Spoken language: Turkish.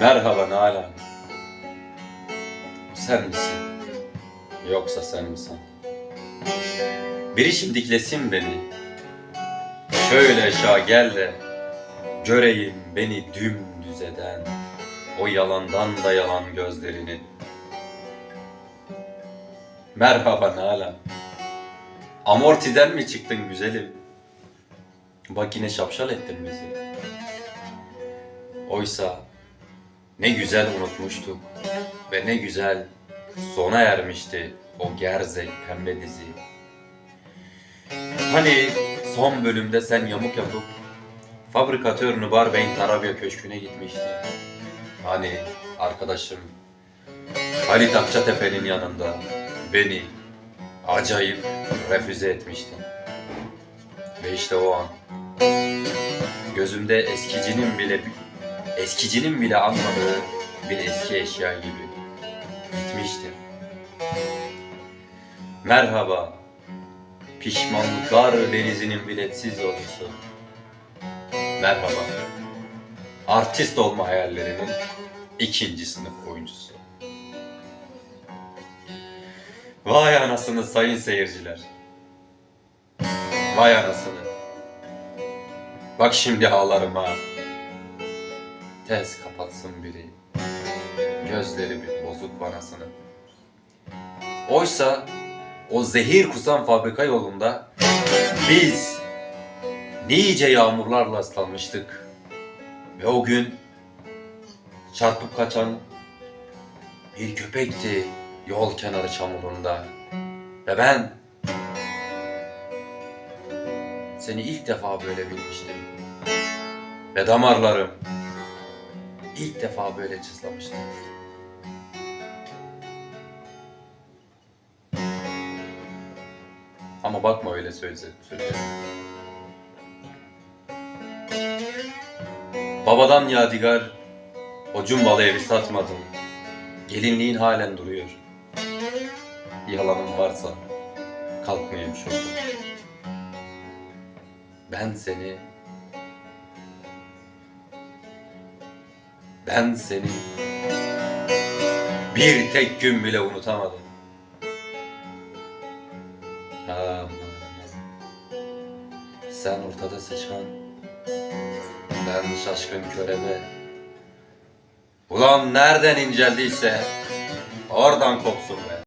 Merhaba Nalan. Sen misin? Yoksa sen misin? Biri şimdiklesin beni. Şöyle aşağı gel de göreyim beni dümdüz eden o yalandan da yalan gözlerini. Merhaba Nalan. Amortiden mi çıktın güzelim? Bak yine şapşal ettin bizi. Oysa ne güzel unutmuştuk ve ne güzel sona ermişti o gerzek pembe dizi. Hani son bölümde sen yamuk yapıp fabrikatör Nubar Bey'in Tarabya Köşkü'ne gitmiştin. Hani arkadaşım Halit Akçatepe'nin yanında beni acayip refüze etmiştin. Ve işte o an gözümde eskicinin bile eskicinin bile anmadığı bir eski eşya gibi gitmiştim. Merhaba, pişmanlıklar denizinin biletsiz yolcusu. Merhaba, artist olma hayallerinin ikinci sınıf oyuncusu. Vay anasını sayın seyirciler. Vay anasını. Bak şimdi ağlarıma. Tez kapatsın biri. Gözleri bir bozuk banasını. Oysa o zehir kusan fabrika yolunda biz nice yağmurlarla ıslanmıştık. Ve o gün çarpıp kaçan bir köpekti yol kenarı çamurunda. Ve ben seni ilk defa böyle bilmiştim. Ve damarlarım ilk defa böyle cızlamıştı. Ama bakma öyle söze, söze. Babadan yadigar o cumbalı evi satmadım. Gelinliğin halen duruyor. Yalanım varsa kalkmayayım şurada. Ben seni Ben seni bir tek gün bile unutamadım. Ha, sen ortada sıçan, ben şaşkın körebe. Ulan nereden inceldiyse oradan kopsun.